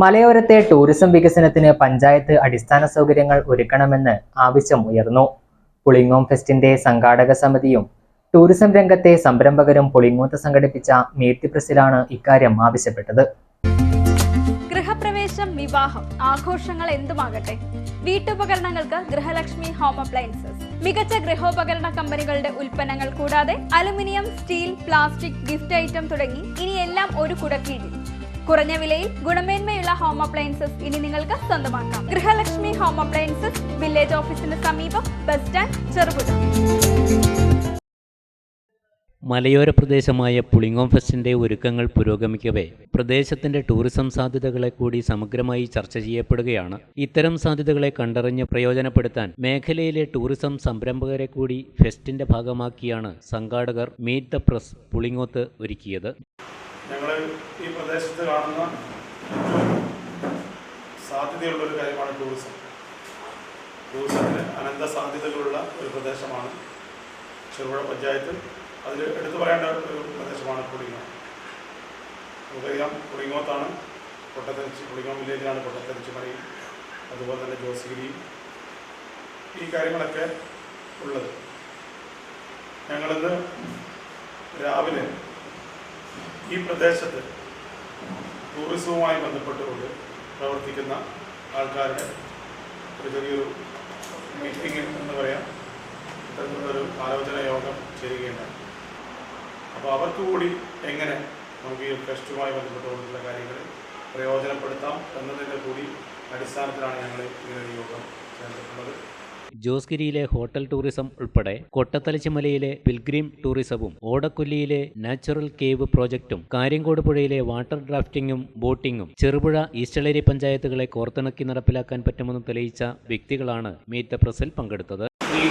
മലയോരത്തെ tourism വികസനത്തിന് പഞ്ചായത്ത് അടിസ്ഥാന സൗകര്യങ്ങൾ ഒരുക്കണമെന്ന് ആവശ്യം ഉയർന്നു. പുളിങ്ങോം ഫെസ്റ്റിന്റെ സംഘാടക സമിതിയും ടൂറിസം രംഗത്തെ സംരംഭകരും പുളിങ്ങോത്ത് സംഘടിപ്പിച്ച മീറ്റ് പ്രസിലാണ് ഇക്കാര്യം ആവശ്യപ്പെട്ടത്. ഗൃഹപ്രവേശം വിവാഹം ആഘോഷങ്ങൾ എന്തുമാകട്ടെ? വീട്ടുപകരണങ്ങൾക്ക് ഗൃഹലക്ഷ്മി ഹോം അപ്ലയൻസസ് മികച്ച ഗൃഹോപകരണ കമ്പനികളുടെ ഉൽപ്പന്നങ്ങൾ കൂടാതെ aluminium steel plastic gift item തുടങ്ങി ഇനിയെല്ലാം ഒരു കുടക്കീഴിൽ. കുറഞ്ഞ വിലയിൽ ഗുണമേന്മയുള്ള ഹോം അപ്ലയൻസസ് ഇനി നിങ്ങൾക്ക് സ്വന്തമാക്കാം. ഗൃഹലക്ഷ്മി ഹോം അപ്ലയൻസസ് വില്ലേജ് ഓഫീസിന് സമീപം ബസ് സ്റ്റാൻഡ് ചെറുപുഴ. മലയോര പ്രദേശമായ പുളിങ്ങോം ഫെസ്റ്റിന്റെ ഒരുക്കങ്ങൾ പുരോഗമിക്കവേ. പ്രദേശത്തിന്റെ ടൂറിസം സാധ്യതകളെ കൂടി സമഗ്രമായി ചർച്ച ചെയ്യപ്പെടുകയാണ്. ഇത്തരം സാധ്യതകളെ കണ്ടറിഞ്ഞ് പ്രയോജനപ്പെടുത്താൻ മേഖലയിലെ ടൂറിസം സംരംഭകരെ കൂടി ഫെസ്റ്റിന്റെ ഭാഗമാക്കിയാണ് സംഘാടകർ മീറ്റ് ദ പ്രസ് പുളിങ്ങോത്ത് ഒരുക്കിയത്. ഞങ്ങൾ ഈ പ്രദേശത്ത് കാണുന്ന ഏറ്റവും സാധ്യതയുള്ള ഒരു കാര്യമാണ് ടൂറിസം. ടൂറിസത്തിന് അനന്ത സാധ്യതകളുള്ള ഒരു പ്രദേശമാണ് ചെറുപുഴ പഞ്ചായത്ത്. അതിൽ എടുത്തു പറയേണ്ട ഒരു പ്രദേശമാണ് കുടിങ്ങോ നമുക്കറിയാം കുടിങ്ങോത്താണ് കൊട്ടത്തരിച്ച് കുടിങ്ങോ വില്ലേജിലാണ് കൊട്ടത്തരിച്ച് മണി അതുപോലെ തന്നെ ജോസിഗിരിയും ഈ കാര്യങ്ങളൊക്കെ ഉള്ളത്. ഞങ്ങളിന്ന് രാവിലെ ഈ പ്രദേശത്ത് ടൂറിസവുമായി ബന്ധപ്പെട്ടുകൊണ്ട് പ്രവർത്തിക്കുന്ന ആൾക്കാരുടെ ഒരു ചെറിയൊരു മീറ്റിംഗ് എന്ന് പറയാം. ഇത്തരത്തിലുള്ളൊരു ആലോചന യോഗം ചേരുകയുണ്ടായി. അപ്പോൾ അവർക്ക് കൂടി എങ്ങനെ നമുക്ക് ഈ ഫെസ്റ്റുമായി ബന്ധപ്പെട്ടുകൊണ്ടുള്ള കാര്യങ്ങൾ പ്രയോജനപ്പെടുത്താം എന്നതിന്റെ കൂടി അടിസ്ഥാനത്തിലാണ് ഞങ്ങൾ ഇങ്ങനെ യോഗം ചേർന്നിട്ടുള്ളത് ജോസ്ഗിരിയിലെ ഹോട്ടൽ ടൂറിസം ഉൾപ്പെടെ കൊട്ടത്തലച്ചിമലയിലെ പിൽഗ്രീം ടൂറിസവും ഓടക്കൊല്ലിയിലെ നാച്ചുറൽ കേവ് പ്രോജക്റ്റും കാര്യങ്കോട് പുഴയിലെ വാട്ടർ ഡ്രാഫ്റ്റിംഗും ബോട്ടിംഗും ചെറുപുഴ ഈസ്റ്റളേരി പഞ്ചായത്തുകളെ കോർത്തിണക്കി നടപ്പിലാക്കാൻ പറ്റുമെന്ന് തെളിയിച്ച വ്യക്തികളാണ് മീറ്റ് ദ പ്രസിൽ പങ്കെടുത്തത്. ഈ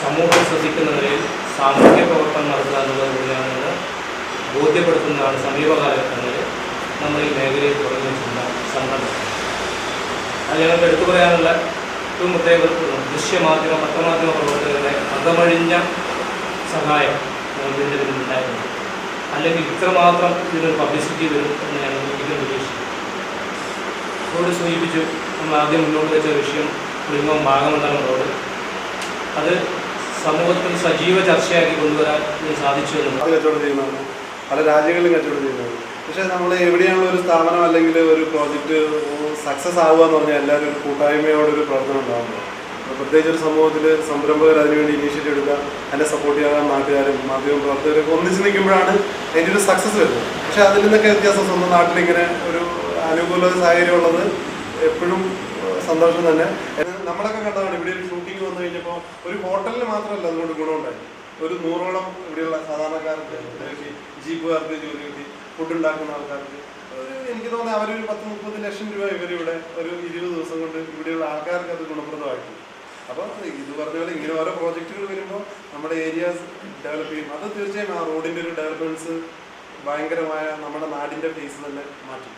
സമൂഹം ശ്രദ്ധിക്കുന്ന നിലയിൽ സാമൂഹ്യ പ്രവർത്തനം നടത്തുക എന്നുള്ളത് ബോധ്യപ്പെടുത്തുന്നതാണ് സമീപകാലഘട്ടങ്ങളിൽ നമ്മൾ ഈ മേഖലയിൽ തുടങ്ങി അത് ഞങ്ങൾക്ക് എടുത്തു പറയാനുള്ള ഏറ്റവും പ്രത്യേക ദൃശ്യമാധ്യമ പത്രമാധ്യമ പ്രവർത്തകരുടെ അകമഴിഞ്ഞ സഹായം ഞങ്ങൾക്ക് ഇതിന്റെ പിന്നിലുണ്ടായിരുന്നു അല്ലെങ്കിൽ ഇത്രമാത്രം ഇതിനൊരു പബ്ലിസിറ്റി വരും എന്ന് ഞങ്ങൾ ഒരിക്കലും പ്രതീക്ഷിച്ചു റോഡ് സൂചിപ്പിച്ചു നമ്മൾ ആദ്യം മുന്നോട്ട് വെച്ച വിഷയം കുടുംബം ഭാഗമണ്ഡലം റോഡ് അത് സമൂഹത്തിൽ സജീവ ചർച്ചയാക്കി കൊണ്ടുവരാൻ സാധിച്ചു എന്നുള്ളത്. പല രാജ്യങ്ങളിലും കച്ചവടം ചെയ്യുന്നതാണ് പക്ഷേ നമ്മൾ എവിടെയാണുള്ള ഒരു സ്ഥാപനം അല്ലെങ്കിൽ ഒരു പ്രോജക്റ്റ് സക്സസ് ആവുക എന്ന് പറഞ്ഞാൽ എല്ലാവരും ഒരു കൂട്ടായ്മയോടെ ഒരു പ്രവർത്തനം ഉണ്ടാകുന്നു പ്രത്യേകിച്ച് ഒരു സമൂഹത്തിൽ സംരംഭകർ അതിനുവേണ്ടി ഇനീഷ്യേറ്റീവ് എടുക്കുക അതിനെ സപ്പോർട്ട് ചെയ്യാൻ നാട്ടുകാരും മാധ്യമ പ്രവർത്തകരൊക്കെ ഒന്നിച്ച് നിൽക്കുമ്പോഴാണ് അതിന്റെ ഒരു സക്സസ് വരുന്നത്. പക്ഷെ അതിൽ നിന്നൊക്കെ വ്യത്യാസം സ്വന്തം നാട്ടിലിങ്ങനെ ഒരു അനുകൂല സാഹചര്യം ഉള്ളത് എപ്പോഴും സന്തോഷം തന്നെ. നമ്മളൊക്കെ കണ്ടതാണ് ഇവിടെ ഒരു ഷൂട്ടിംഗ് വന്നു കഴിഞ്ഞപ്പോൾ ഒരു ഹോട്ടലിന് മാത്രമല്ല അതുകൊണ്ട് ഗുണമുണ്ടായി ഒരു നൂറോളം ഇവിടെയുള്ള സാധാരണക്കാർക്ക് അല്ലെങ്കിൽ ജീപ്പുകാർക്ക് ജോലി കിട്ടി ഫുഡ് ഉണ്ടാക്കുന്ന ആൾക്കാർക്ക്. എനിക്ക് തോന്നുന്നത് അവരൊരു പത്ത് മുപ്പത് ലക്ഷം രൂപ ഇവരിവിടെ ഒരു ഇരുപത് ദിവസം കൊണ്ട് ഇവിടെയുള്ള ആൾക്കാർക്ക് അത് ഗുണപ്രദമായിട്ട് അപ്പോൾ ഇത് പറഞ്ഞ പോലെ ഇങ്ങനെ ഓരോ പ്രോജക്റ്റുകൾ വരുമ്പോൾ നമ്മുടെ ഏരിയാസ് ഡെവലപ്പ് ചെയ്യും. അത് തീർച്ചയായും ആ റോഡിന്റെ ഒരു ഡെവലപ്മെന്റ്സ് ഭയങ്കരമായ നമ്മുടെ നാടിന്റെ ഫേസ് തന്നെ മാറ്റും.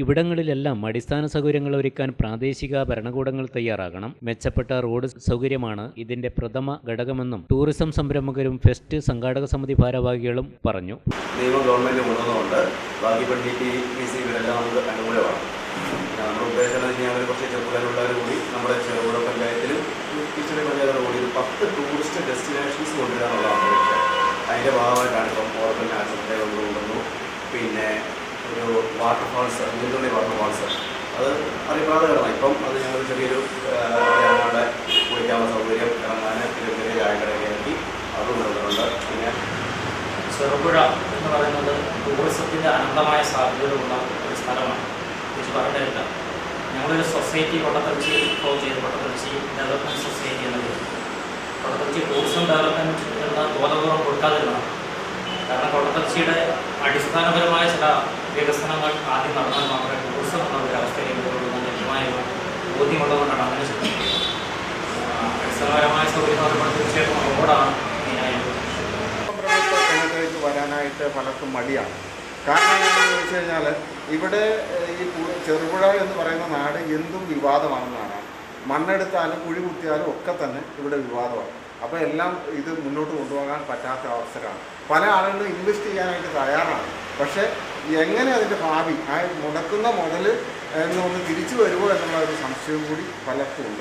ഇവിടങ്ങളിലെല്ലാം അടിസ്ഥാന സൗകര്യങ്ങൾ ഒരുക്കാൻ പ്രാദേശിക ഭരണകൂടങ്ങൾ തയ്യാറാകണം. മെച്ചപ്പെട്ട റോഡ് സൗകര്യമാണ് ഇതിന്റെ പ്രഥമ ഘടകമെന്നും ടൂറിസം സംരംഭകരും ഫെസ്റ്റ് സംഘാടക സമിതി ഭാരവാഹികളും പറഞ്ഞു. നിയമം ഗവൺമെന്റ് നമ്മുടെ കൂടി നമ്മുടെ കൂടി പത്ത് ടൂറിസ്റ്റ് ഡെസ്റ്റിനേഷൻസ് പിന്നെ ഒരു വാട്ടർഫാൾസ് നീന്തുള്ളി വാട്ടർഫാൾസ് അത് അറിയപ്പെടാതെ ഇപ്പം അത് ഞങ്ങൾ ചെറിയൊരു ഞങ്ങളുടെ കുളിക്കാനുള്ള സൗകര്യം ഇറങ്ങാൻ ചെറിയ ചെറിയ ചായക്കടയിലേക്ക് അതും നൽകുന്നുണ്ട് പിന്നെ ചെറുപുഴ എന്ന് പറയുന്നത് ടൂറിസത്തിന്റെ അനന്തമായ സാധ്യതകളുള്ള ഒരു സ്ഥലമാണ്. തിരിച്ച് പറഞ്ഞിട്ടില്ല ഞങ്ങളൊരു സൊസൈറ്റി കൊട്ടത്തളിച്ച് ഫോം ചെയ്ത്. കൊട്ടത്തളിച്ച് ഡെവലപ്മെന്റ് സൊസൈറ്റി എന്നത് കൊട്ടത്തളിച്ച് ടൂറിസം ഡെവലപ്മെന്റ് എന്ന ബോധപൂർവം കൊടുക്കാതിരുന്നതാണ്. കാരണം കൊട്ടത്തളിച്ചിയുടെ അടിസ്ഥാനപരമായ ചില വികസനങ്ങൾ ആദ്യം നടന്നാൽ മാത്രമേ ടൂറിസം എന്ന ഒരു അവസ്ഥയിലേക്ക് ലഭ്യമായ ഒരു ബോധ്യമുള്ളതുകൊണ്ടാണ് അങ്ങനെ അടിസ്ഥാനപരമായ സൗകര്യം പറയുമ്പോൾ തീർച്ചയായിട്ടും റോഡാണ് വരാനായിട്ട് പലർക്കും മടിയാണ്. കാരണം എന്താണെന്ന് വെച്ച് കഴിഞ്ഞാൽ ഇവിടെ ഈ ചെറുപുഴ എന്ന് പറയുന്ന നാട് എന്തും വിവാദമാണെന്നാണ്. മണ്ണെടുത്താലും കുഴി കുത്തിയാലും ഒക്കെ തന്നെ ഇവിടെ വിവാദമാണ്. അപ്പോൾ എല്ലാം ഇത് മുന്നോട്ട് കൊണ്ടുപോകാൻ പറ്റാത്ത അവസരമാണ് പല ആളുകളും ഇൻവെസ്റ്റ് ചെയ്യാനായിട്ട് തയ്യാറാണ്. പക്ഷേ എങ്ങനെ അതിന്റെ ഭാവി? ആ മുടക്കുന്ന മുതൽ ഒന്ന് തിരിച്ചു വരുമോ എന്നുള്ള ഒരു സംശയവും കൂടി പലർക്കും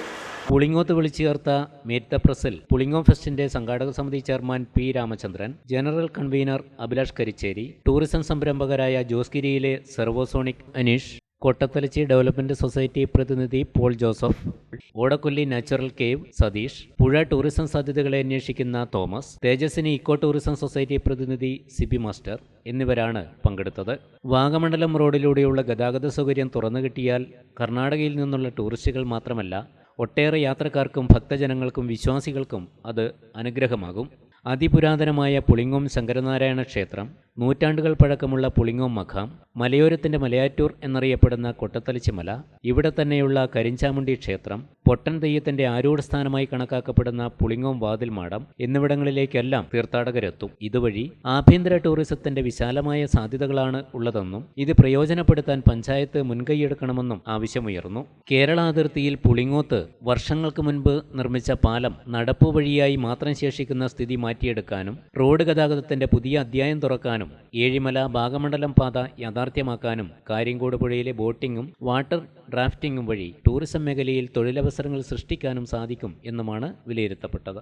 പുളിങ്ങോത്ത് വിളിച്ചു ചേർത്ത മീറ്റ് ദ പ്രസിൽ പുളിങ്ങോം ഫെസ്റ്റിന്റെ സംഘാടക സമിതി chairman P Ramachandran general convener Abhilash Karicheri tourism സംരംഭകരായ ജോസ്ഗിരിയിലെ Servosonic Aneesh Kottathalachi development society പ്രതിനിധി Paul Joseph Odakkolli natural cave Satheesh പുഴ ടൂറിസം സാധ്യതകളെ അന്വേഷിക്കുന്ന Thomas Thejaswini eco tourism society പ്രതിനിധി സിബി മാസ്റ്റർ എന്നിവരാണ് പങ്കെടുത്തത്. വാഗമണ്ഡലം റോഡിലൂടെയുള്ള ഗതാഗത സൗകര്യം തുറന്നു കിട്ടിയാൽ കർണാടകയിൽ നിന്നുള്ള ടൂറിസ്റ്റുകൾ മാത്രമല്ല ഒട്ടേറെ യാത്രക്കാർക്കും ഭക്തജനങ്ങൾക്കും വിശ്വാസികൾക്കും അത് അനുഗ്രഹമാകും. അതിപുരാതനമായ പുളിങ്ങും ശങ്കരനാരായണ ക്ഷേത്രം നൂറ്റാണ്ടുകൾ പഴക്കമുള്ള പുളിങ്ങോം മഖാം മലയോരത്തിന്റെ മലയാറ്റൂർ എന്നറിയപ്പെടുന്ന കൊട്ടത്തലിച്ചിമല ഇവിടെ തന്നെയുള്ള കരിഞ്ചാമുണ്ടി ക്ഷേത്രം പൊട്ടൻ തെയ്യത്തിന്റെ ആരൂഢസ്ഥാനമായി കണക്കാക്കപ്പെടുന്ന പുളിങ്ങോം വാതിൽ മാടം എന്നിവിടങ്ങളിലേക്കെല്ലാം തീർത്ഥാടകരെത്തും. ഇതുവഴി ആഭ്യന്തര ടൂറിസത്തിന്റെ വിശാലമായ സാധ്യതകളാണ് ഉള്ളതെന്നും ഇത് പ്രയോജനപ്പെടുത്താൻ പഞ്ചായത്ത് മുൻകൈയെടുക്കണമെന്നും ആവശ്യമുയർന്നു. കേരള അതിർത്തിയിൽ പുളിങ്ങോത്ത് വർഷങ്ങൾക്ക് മുൻപ് നിർമ്മിച്ച പാലം നടപ്പുവഴിയായി മാത്രം ശേഷിക്കുന്ന സ്ഥിതി മാറ്റിയെടുക്കാനും റോഡ് ഗതാഗതത്തിന്റെ പുതിയ അധ്യായം തുറക്കാനും ഏഴിമല ഭാഗമണ്ഡലം പാത യാഥാർത്ഥ്യമാക്കാനും കാര്യങ്കോട് പുഴയിലെ ബോട്ടിങ്ങും വാട്ടർ ഡ്രാഫ്റ്റിംഗും വഴി ടൂറിസം മേഖലയിൽ തൊഴിലവസരങ്ങൾ സൃഷ്ടിക്കാനും സാധിക്കും എന്നുമാണ് വിലയിരുത്തപ്പെട്ടത്.